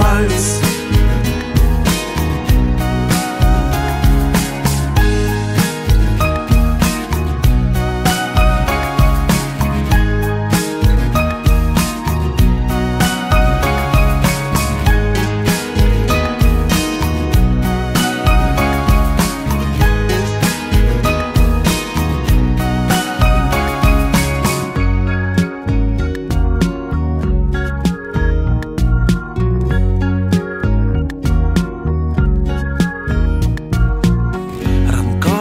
Останній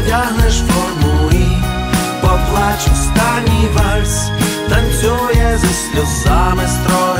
Одягнеш форму і поплач останній вальс, танцює зі сльозами строгий